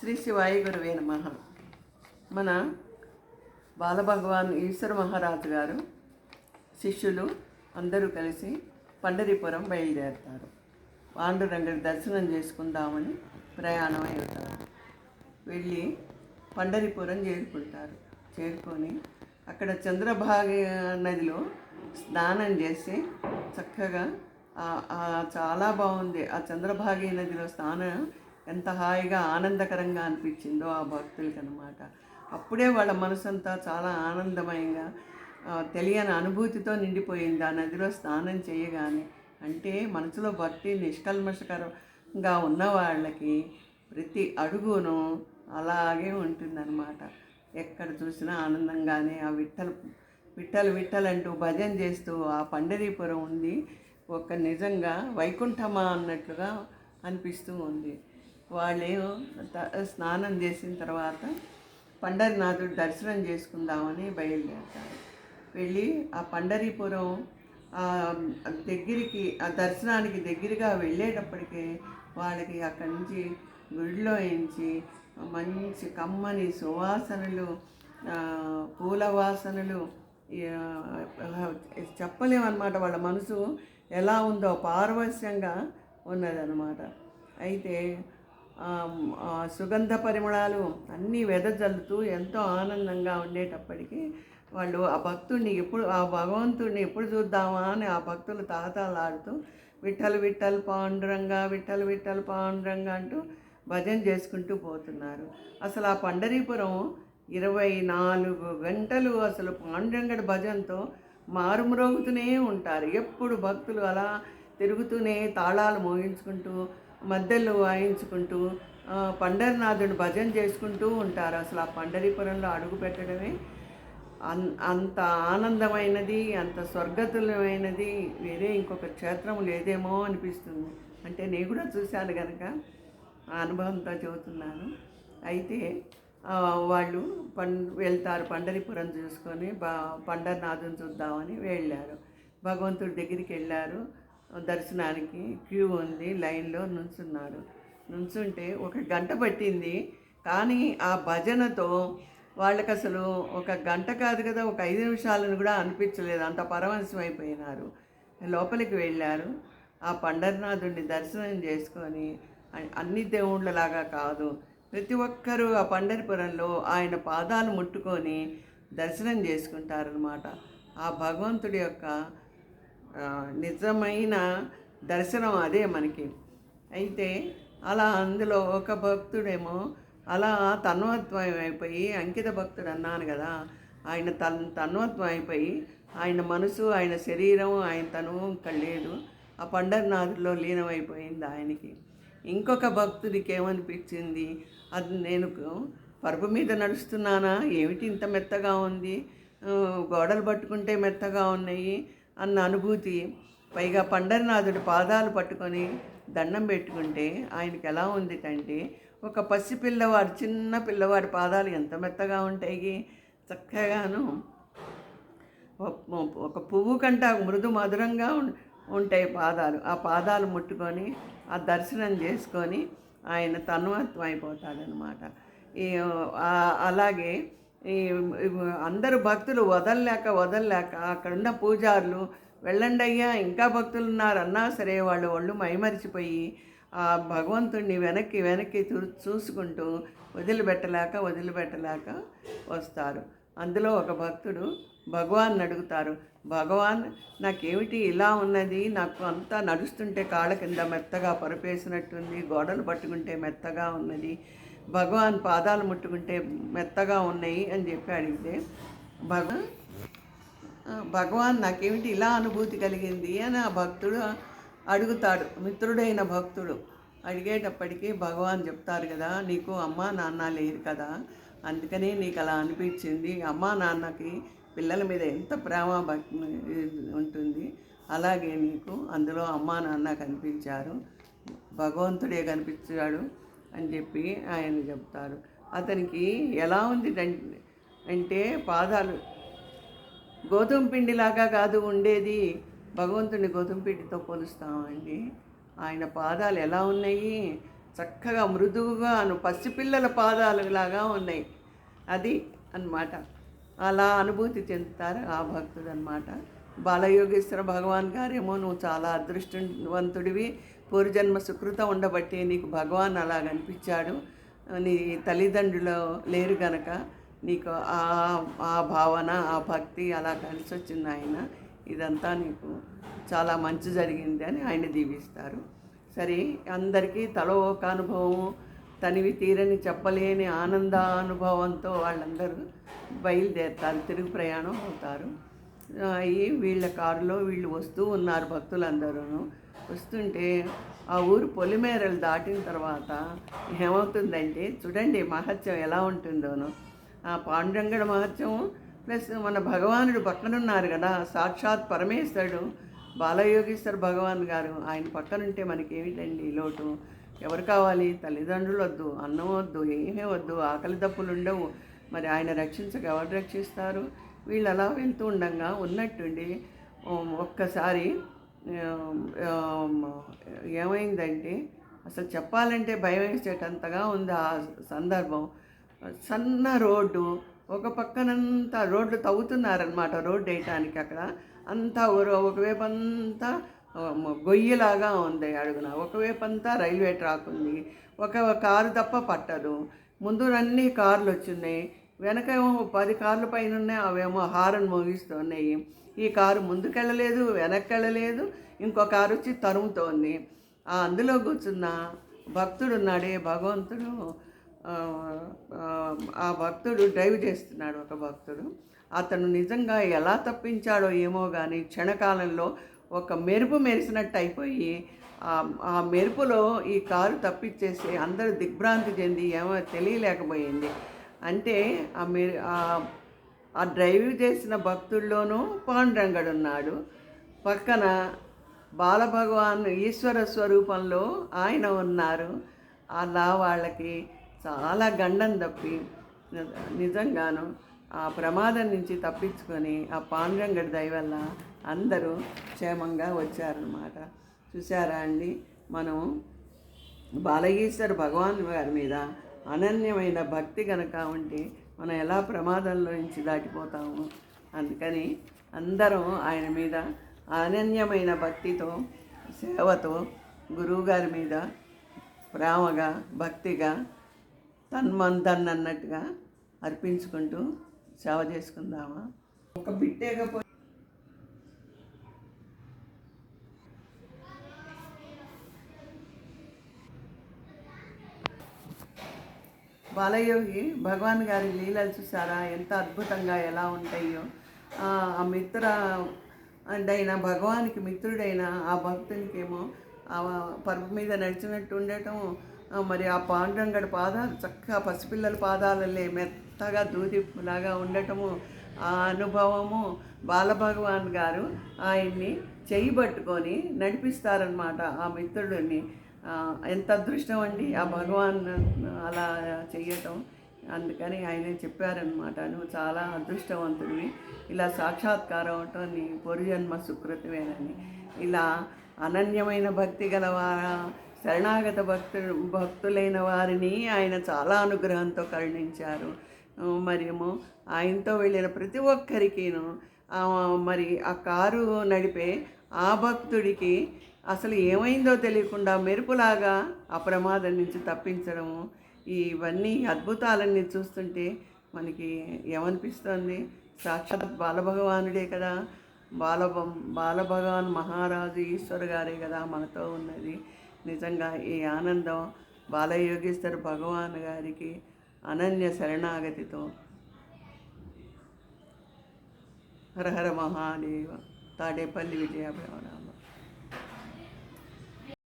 శ్రీ శివాయ గురువే నమ. మన బాలభగవాన్ ఈశ్వర మహారాజు గారు శిష్యులు అందరూ కలిసి పండరిపురం బయలుదేరుతారు. పాండురంగడి దర్శనం చేసుకుందామని ప్రయాణం అవుతారు వెళ్ళి పండరిపురం చేరుకుంటారు. చేరుకొని అక్కడ చంద్రభాగ నదిలో స్నానం చేసి చక్కగా చాలా బాగుంది. ఆ చంద్రభాగి నదిలో స్నానం ఎంత హాయిగా ఆనందకరంగా అనిపించిందో ఆ భక్తులకి అనమాట అప్పుడే వాళ్ళ మనసంతా చాలా ఆనందమయంగా తెలియని అనుభూతితో నిండిపోయింది. ఆ నదిలో స్నానం చేయగానే అంటే మనసులో భక్తి నిష్కల్మషకరంగా ఉన్న వాళ్ళకి ప్రతి అడుగును అలాగే ఉంటుందన్నమాట. ఎక్కడ చూసినా ఆనందంగానే ఆ విట్టలు విట్టలు విట్టలు అంటూ భజన చేస్తూ ఆ పండరీపురం ఉంది. ఒక నిజంగా వైకుంఠమా అన్నట్లుగా అనిపిస్తూ ఉంది. వాళ్ళేమో స్నానం చేసిన తర్వాత పండరినాథుడు దర్శనం చేసుకుందామని బయలుదేరతారు. వెళ్ళి ఆ పండరీపురం దగ్గరికి ఆ దర్శనానికి దగ్గరగా వెళ్ళేటప్పటికే వాళ్ళకి అక్కడి నుంచి గుడిలో ఎంచి మంచి కమ్మని సువాసనలు పూల వాసనలు చెప్పలేమన్నమాట. వాళ్ళ మనసు ఎలా ఉందో పారవశ్యంగా ఉన్నదన్నమాట. అయితే సుగంధ పరిమళాలు అన్నీ వెదజల్లుతూ ఎంతో ఆనందంగా ఉండేటప్పటికీ వాళ్ళు ఆ భక్తుడిని ఎప్పుడు ఆ భగవంతుడిని ఎప్పుడు చూద్దామా అని ఆ భక్తులు తాతాలాడుతూ విఠలు విఠల్ పాండురంగా విఠలు విఠల్ పాండురంగా అంటూ భజన చేసుకుంటూ పోతున్నారు. అసలు ఆ పండరీపురం ఇరవై నాలుగు గంటలు అసలు పాండురంగడి భజనతో మారుమ్రోగుతూనే ఉంటారు. ఎప్పుడు భక్తులు అలా తిరుగుతూనే తాళాలు మోగించుకుంటూ మధ్యలో వాయించుకుంటూ పండరనాథుడు భజన చేసుకుంటూ ఉంటారు. అసలు ఆ పండరీపురంలో అడుగు పెట్టడమే అన్ అంత ఆనందమైనది అంత స్వర్గతులమైనది వేరే ఇంకొక క్షేత్రం లేదేమో అనిపిస్తుంది. అంటే నేను కూడా చూశాను కనుక ఆ అనుభవంతో చెబుతున్నాను. అయితే వాళ్ళు పం వెళ్తారు పండరిపురం చూసుకొని బా పండరినాథుని చూద్దామని వెళ్ళారు. భగవంతుడి దగ్గరికి వెళ్ళారు. దర్శనానికి క్యూ ఉంది లైన్లో నుంచున్నారు నుంచుంటే ఒక గంట పట్టింది. కానీ ఆ భజనతో వాళ్ళకి అసలు ఒక గంట కాదు కదా ఒక ఐదు నిమిషాలను కూడా అనిపించలేదు. అంత పరవశం అయిపోయినారు. లోపలికి వెళ్ళారు. ఆ పండరనాథుడిని దర్శనం చేసుకొని అన్ని దేవుళ్ళలాగా కాదు ప్రతి ఒక్కరూ ఆ పండరిపురంలో ఆయన పాదాలు ముట్టుకొని దర్శనం చేసుకుంటారనమాట ఆ భగవంతుడి యొక్క నిజమైన దర్శనం అదే మనకి. అయితే అలా అందులో ఒక భక్తుడేమో అలా తన్వత్వం అయిపోయి అంకిత భక్తుడు అన్నాను కదా ఆయన తన్ తన్వత్వం అయిపోయి ఆయన మనసు ఆయన శరీరం ఆయన తనువు ఇంకా లేదు ఆ పండర్నాథుల్లో లీనమైపోయింది ఆయనకి. ఇంకొక భక్తుడికి ఏమనిపించింది అది నేను పరుపు మీద నడుస్తున్నానా? ఏమిటి ఇంత మెత్తగా ఉంది? గోడలు పట్టుకుంటే మెత్తగా ఉన్నాయి. అన్న అనుభూతి. పైగా పండరినాథుడి పాదాలు పట్టుకొని దండం పెట్టుకుంటే ఆయనకి ఎలా ఉంది అంటే ఒక పసి పిల్లవాడు చిన్న పిల్లవాడి పాదాలు ఎంత మెత్తగా ఉంటాయి. చక్కగాను ఒక- పువ్వు కంటే మృదు మధురంగా ఉంటాయి పాదాలు. ఆ పాదాలు ముట్టుకొని ఆ దర్శనం చేసుకొని ఆయన తన్మత్వం అయిపోతాడనమాట ఈ అలాగే ఈ అందరూ భక్తులు వదలలేక వదలలేక అక్కడున్న పూజారులు వెళ్ళండి అయ్యా ఇంకా భక్తులు ఉన్నారన్నా సరే వాళ్ళు వాళ్ళు మైమరిచిపోయి ఆ భగవంతుడిని వెనక్కి వెనక్కి చూ- చూసుకుంటూ వదిలిపెట్టలేక వదిలిపెట్టలేక వస్తారు. అందులో ఒక భక్తుడు భగవాన్ అడుగుతారు భగవాన్ నాకేమిటి ఇలా ఉన్నది? నాకు అంతా నడుస్తుంటే కాళ్ళ కింద మెత్తగా పరుపేసినట్టుంది గోడలు పట్టుకుంటే మెత్తగా ఉన్నది భగవాన్ పాదాలు ముట్టుకుంటే మెత్తగా ఉన్నాయి అని చెప్పి అడిగితే భగవాన్ భగవాన్ నాకేమిటి ఇలా అనుభూతి కలిగింది? అని ఆ భక్తుడు అడుగుతాడు. మిత్రుడైన భక్తుడు. అడిగేటప్పటికీ భగవాన్ చెప్తారు కదా నీకు అమ్మా నాన్న లేరు కదా అందుకనే నీకు అలా అనిపించింది. అమ్మా నాన్నకి పిల్లల మీద ఎంత ప్రేమ భక్తి ఉంటుంది అలాగే నీకు అందులో అమ్మా నాన్న కనిపించారు. భగవంతుడే కనిపించాడు. అని చెప్పి ఆయన చెప్తారు. అతనికి ఎలా ఉంది అంటే- పాదాలు గోధుమ పిండిలాగా కాదు ఉండేది. భగవంతుని గోధుమ పిండితో పోలుస్తామండి. ఆయన పాదాలు ఎలా ఉన్నాయి? చక్కగా మృదువుగా అను పసిపిల్లల పాదాలులాగా ఉన్నాయి. అది అన్నమాట. అలా అనుభూతి చెందుతారు ఆ భక్తుడు అనమాట బాలయోగేశ్వర భగవాన్ గారేమో నువ్వు చాలా అదృష్టవంతుడివి పూర్వజన్మ సుకృతం ఉండబట్టి నీకు భగవాన్ అలా కనిపించాడు నీ తల్లిదండ్రులు లేరు గనక నీకు ఆ ఆ భావన ఆ భక్తి అలా కలిసి వచ్చింది ఆయన. ఇదంతా నీకు చాలా మంచి జరిగింది అని ఆయన దీవిస్తారు. సరే అందరికీ తలో ఒక అనుభవం తనివి తీరని చెప్పలేని ఆనందానుభవంతో వాళ్ళందరూ బయలుదేరుతారు తిరుగు ప్రయాణం అవుతారు. అయ్యి వీళ్ళ కారులో వీళ్ళు వస్తూ ఉన్నారు భక్తులందరూ వస్తుంటే ఆ ఊరు పొలిమేరలు దాటిన తర్వాత ఏమవుతుందంటే చూడండి మహత్యం ఎలా ఉంటుందోను. ఆ పాండురంగడ మహత్యం ప్లస్ మన భగవానుడు పక్కనున్నారు కదా సాక్షాత్ పరమేశ్వరుడు బాలయోగేశ్వర భగవాన్ గారు ఆయన పక్కనుంటే మనకి ఏమిటండి ఈ లోటు? ఎవరు కావాలి? తల్లిదండ్రులు వద్దు అన్నం వద్దు ఏమీ వద్దు ఆకలి దప్పులు ఉండవు మరి ఆయన రక్షించక ఎవరు రక్షిస్తారు? వీళ్ళు అలా వెళ్తూ ఉండగా ఉన్నట్టుండి ఒక్కసారి ఏమైందంటే అసలు చెప్పాలంటే భయం వేసేటంతగా ఉంది ఆ సందర్భం. సన్న రోడ్డు ఒక పక్కనంతా రోడ్లు తవ్వుతున్నారనమాట రోడ్డు వేయటానికి అక్కడ. అంతా ఒక- ఒకవైపు అంతా గొయ్యిలాగా ఉంది అడుగున. ఒకవైపు అంతా రైల్వే ట్రాక్ ఉంది. ఒక కారు తప్ప పట్టదు. ముందు అన్ని కార్లు వచ్చినాయి వెనక ఏమో పది కార్ల పైన ఉన్నాయి అవేమో హారన్ మోగిస్తున్నాయి. ఈ కారు ముందుకెళ్ళలేదు వెనక్కి వెళ్ళలేదు ఇంకో కారు వచ్చి తరుముతోంది. ఆ అందులో కూర్చున్న భక్తుడు ఉన్నాడే భగవంతుడు ఆ, భక్తుడు డ్రైవ్ చేస్తున్నాడు ఒక భక్తుడు. అతను నిజంగా ఎలా తప్పించాడో ఏమో కానీ క్షణకాలంలో ఒక మెరుపు మెరిసినట్టు అయిపోయి ఆ- ఆ మెరుపులో ఈ కారు తప్పించేసి అందరూ దిగ్భ్రాంతి చెంది ఏమో తెలియలేకపోయింది. అంటే ఆ మీరు ఆ- డ్రైవ్ చేసిన భక్తుల్లోనూ పాండురంగడు ఉన్నాడు పక్కన బాలభగవాన్ ఈశ్వర స్వరూపంలో ఆయన ఉన్నారు. అలా వాళ్ళకి చాలా గండం తప్పి ని- నిజంగాను ఆ ప్రమాదం నుంచి తప్పించుకొని ఆ పాండురంగడి దయ వల్ల అందరూ క్షేమంగా వచ్చారనమాట చూసారా అండి? మనం బాలగీశ్వర భగవాన్ గారి మీద అనన్యమైన భక్తి కనుక ఉంటే మనం ఎలా ప్రమాదంలో నుంచి దాటిపోతాము? అందుకని అందరం ఆయన మీద అనన్యమైన భక్తితో సేవతో గురువుగారి మీద ప్రేమగా భక్తిగా తన్మంతన్ అన్నట్టుగా అర్పించుకుంటూ సేవ చేసుకుందామా? ఒక బిట్టేకపోతే బాలయోగి భగవాన్ గారి లీలలు చూసారా? ఎంత అద్భుతంగా ఎలా ఉంటాయో. ఆ మిత్ర అయిన భగవానికి మిత్రుడైన ఆ భక్తునికేమో ఆ పరుపు మీద నడిచినట్టు ఉండటం ఆ మరి ఆ పాండురంగడి పాదాలు చక్కగా పసిపిల్లల పాదాలలే మెత్తగా దూదిలాగా ఉండటము ఆ అనుభవము బాలభగవాన్ గారు ఆయన్ని చేయి పట్టుకొని నడిపిస్తారనమాట ఆ మిత్రుడిని. ఎంత అదృష్టం అండి. ఆ భగవాన్ అలా చేయటం అందుకని ఆయన చెప్పారనమాట నువ్వు చాలా అదృష్టవంతుడివి. ఇలా సాక్షాత్కారం అవటం నీ పొరుజన్మ సుకృతమేనని ఇలా అనన్యమైన భక్తి గలవార శరణాగత భక్తు భక్తులైన వారిని ఆయన చాలా అనుగ్రహంతో కరుణించారు. ఆ, మరేమో ఆయనతో వెళ్ళిన ప్రతి ఒక్కరికిను మరి ఆ కారు నడిపే ఆ భక్తుడికి అసలు ఏమైందో తెలియకుండా మెరుపులాగా ఆ ప్రమాదం నుంచి తప్పించడము ఇవన్నీ అద్భుతాలన్నీ చూస్తుంటే మనకి ఏమనిపిస్తుంది? సాక్షాత్ బాలభగవానుడే కదా. బాల బాలభగవాన్ మహారాజు ఈశ్వర్ గారే కదా మనతో ఉన్నది. నిజంగా ఈ ఆనందం బాలయోగేశ్వర భగవాన్ గారికి అనన్య శరణాగతితో. హరహర మహాదేవ. తాడేపల్లి విజయ